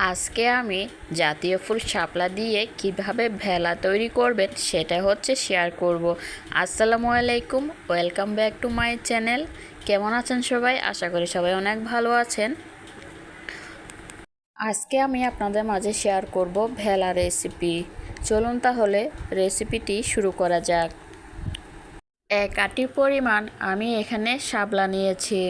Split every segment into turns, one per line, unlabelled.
আজকে আমি জাতীয় ফুল শাপলা দিয়ে কীভাবে ভেলা তৈরি করবেন সেটা হচ্ছে শেয়ার করব। আসসালামু আলাইকুম welcome back to my channel কেমন আছেন সবাই? আশা করি সবাই অনেক ভালো আছেন। আজকে আমি আপনাদের মাঝে শেয়ার করব ভেলা রেসিপি চলুন তাহলে রেসিপিটি শুরু করা যাক। এক আটি পরিমাণ আমি এখানে শাপলা নিয়েছি।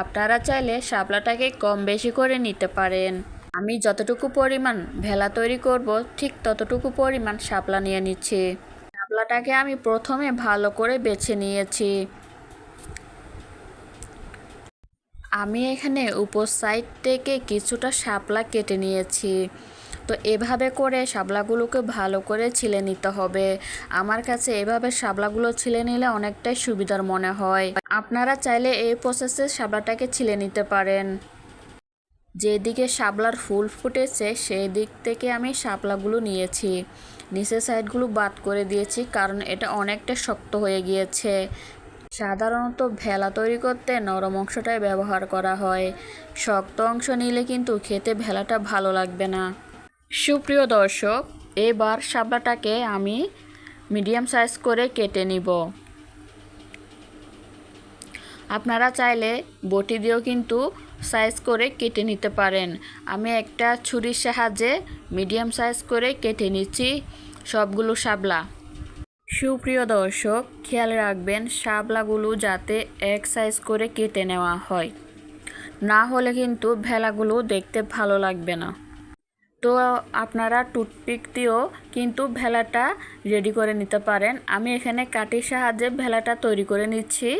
আপনারা চাইলে শাপলাটাকে কম বেশি করে নিতে পারেন। আমি যতটুকু পরিমাণ ভেলা তৈরি করব, ঠিক ততটুকু পরিমাণ শাপলা নিয়ে নিচ্ছি। শাপলাটাকে আমি প্রথমে ভালো করে বেছে নিয়েছি। আমি এখানে উপর সাইড থেকে কিছুটা শাপলা কেটে নিয়েছি। তো এভাবে করে শাপলাগুলোকে ভালো করে ছিলে নিতে হবে। আমার কাছে এভাবে শাপলাগুলো ছিলে নিলে অনেকটাই সুবিধার মনে হয়। আপনারা চাইলে এই প্রসেসে শাপলাটাকে ছিলে নিতে পারেন। যেদিকে শাপলার ফুল ফুটেছে সেই দিক থেকে আমি শাপলাগুলো নিয়েছি। নিচের সাইডগুলো বাদ করে দিয়েছি কারণ এটা অনেকটা শক্ত হয়ে গিয়েছে। সাধারণত ভেলা তৈরি করতে নরম অংশটাই ব্যবহার করা হয়। শক্ত অংশ নিলে কিন্তু খেতে ভেলাটা ভালো লাগবে না। সুপ্রিয় দর্শক, এবার শাপলাটাকে আমি মিডিয়াম সাইজ করে কেটে নিব। আপনারা চাইলে বটি দিয়েও কিন্তু সাইজ করে কেটে নিতে পারেন। আমি একটা ছুরির সাহায্যে মিডিয়াম সাইজ করে কেটে নিচ্ছি সবগুলো শাপলা সুপ্রিয় দর্শক, খেয়াল রাখবেন শাপলাগুলো যাতে এক সাইজ করে কেটে নেওয়া হয়। না হলে কিন্তু ভেলাগুলো দেখতে ভালো লাগবে না। তো আপনারা টুথপিক দিয়েও কিন্তু ভেলাটা রেডি করে নিতে পারেন। আমি এখানে কাঠির সাহায্যে ভেলাটা তৈরি করে নিচ্ছি।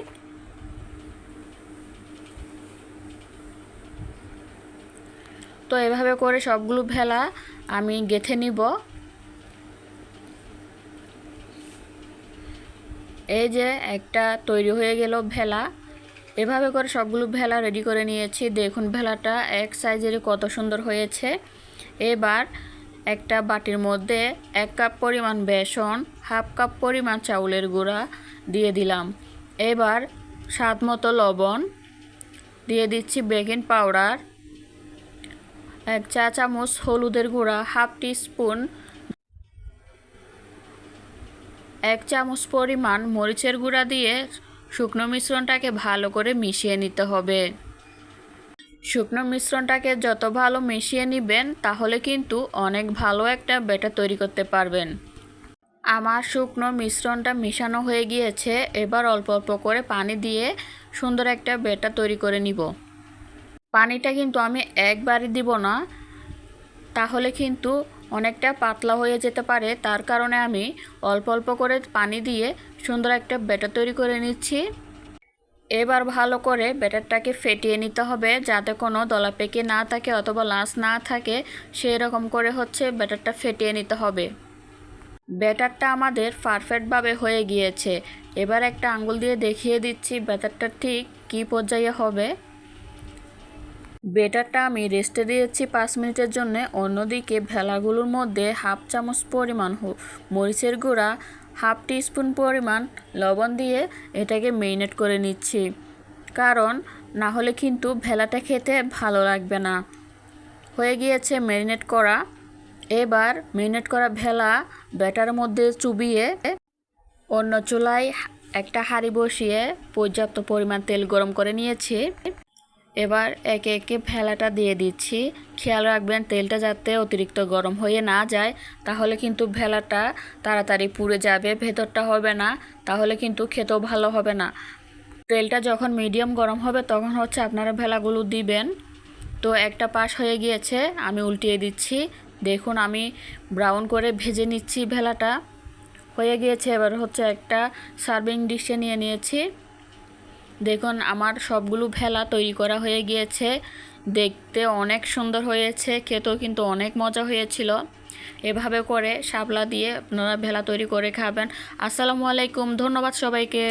তো এভাবে করে সবগুলো ভেলা আমি গেথে নিব। এই যে একটা তৈরি হয়ে গেল ভেলা। এভাবে করে সবগুলো ভেলা রেডি করে নিয়েছি। দেখুন ভেলাটা এক সাইজের কত সুন্দর হয়েছে। এবার একটা বাটির মধ্যে এক কাপ পরিমাণ বেসন হাফ কাপ পরিমাণ চাউলের গুঁড়া দিয়ে দিলাম। এবার স্বাদ মতো লবণ দিয়ে দিচ্ছি বেকিং পাউডার এক চা চামচ হলুদের গুঁড়া, হাফ টি স্পুন এক চামচ পরিমাণ মরিচের গুঁড়া দিয়ে শুকনো মিশ্রণটাকে ভালো করে মিশিয়ে নিতে হবে। শুকনো মিশ্রণটাকে যত ভালো মিশিয়ে নেবেন, তাহলে কিন্তু অনেক ভালো একটা ব্যাটার তৈরি করতে পারবেন। আমার শুকনো মিশ্রণটা মিশানো হয়ে গিয়েছে, এবার অল্প অল্প করে পানি দিয়ে সুন্দর একটা ব্যাটার তৈরি করে নিব। পানিটা কিন্তু আমি একবারই দিব না। তাহলে কিন্তু অনেকটা পাতলা হয়ে যেতে পারে। তার কারণে আমি অল্প অল্প করে পানি দিয়ে সুন্দর একটা ব্যাটার তৈরি করে নিচ্ছি। এবার ভালো করে ব্যাটারটাকে ফেটিয়ে নিতে হবে যাতে কোনো দলা পেকে না থাকে অথবা লাশ না থাকে। সেই রকম করে হচ্ছে ব্যাটারটা ফেটিয়ে নিতে হবে। ব্যাটারটা আমাদের পারফেক্টভাবে হয়ে গিয়েছে। এবার একটা আঙ্গুল দিয়ে দেখিয়ে দিচ্ছি ব্যাটারটা ঠিক কী পর্যায়ে হবে। বেটারটা আমি রেস্টে দিয়েছি পাঁচ মিনিটের জন্য। অন্যদিকে ভেলাগুলোর মধ্যে হাফ চামচ পরিমাণ মরিচের গুঁড়া, হাফ টিস্পুন পরিমাণ লবণ দিয়ে এটাকে মেরিনেট করে নিচ্ছি। কারণ না হলে কিন্তু ভেলাটা খেতে ভালো লাগবে না। হয়ে গিয়েছে মেরিনেট করা। এবার মেরিনেট করা ভেলা ব্যাটার মধ্যে চুবিয়ে অন্য চুলায় একটা হাঁড়ি বসিয়ে পর্যাপ্ত পরিমাণ তেল গরম করে নিয়েছি। এবার একে একে ভেলাটা দিয়ে দিচ্ছি। খেয়াল রাখবেন, তেলটা যাতে অতিরিক্ত গরম হয়ে না যায়, তাহলে কিন্তু ভেলাটা তাড়াতাড়ি পুড়ে যাবে, ভেতরটা হবে না, তাহলে কিন্তু খেতেও ভালো হবে না। তেলটা যখন মিডিয়াম গরম হবে, তখন হচ্ছে আপনারা ভেলাগুলো দিবেন। তো একটা পাশ হয়ে গিয়েছে, আমি উল্টিয়ে দিচ্ছি। দেখুন, আমি ব্রাউন করে ভেজে নিচ্ছি ভেলাটা। হয়ে গিয়েছে, এবার হচ্ছে একটা সার্ভিং ডিশে নিয়ে নিয়েছি। দেখুন, আমার সবগুলো ভেলা তৈরি করা হয়ে গিয়েছে। দেখতে অনেক সুন্দর হয়েছে, খেতেও কিন্তু অনেক মজা হয়েছিল। এভাবে করে শাপলা দিয়ে আপনারা ভেলা তৈরি করে খাবেন। আসসালামু আলাইকুম, ধন্যবাদ সবাইকে।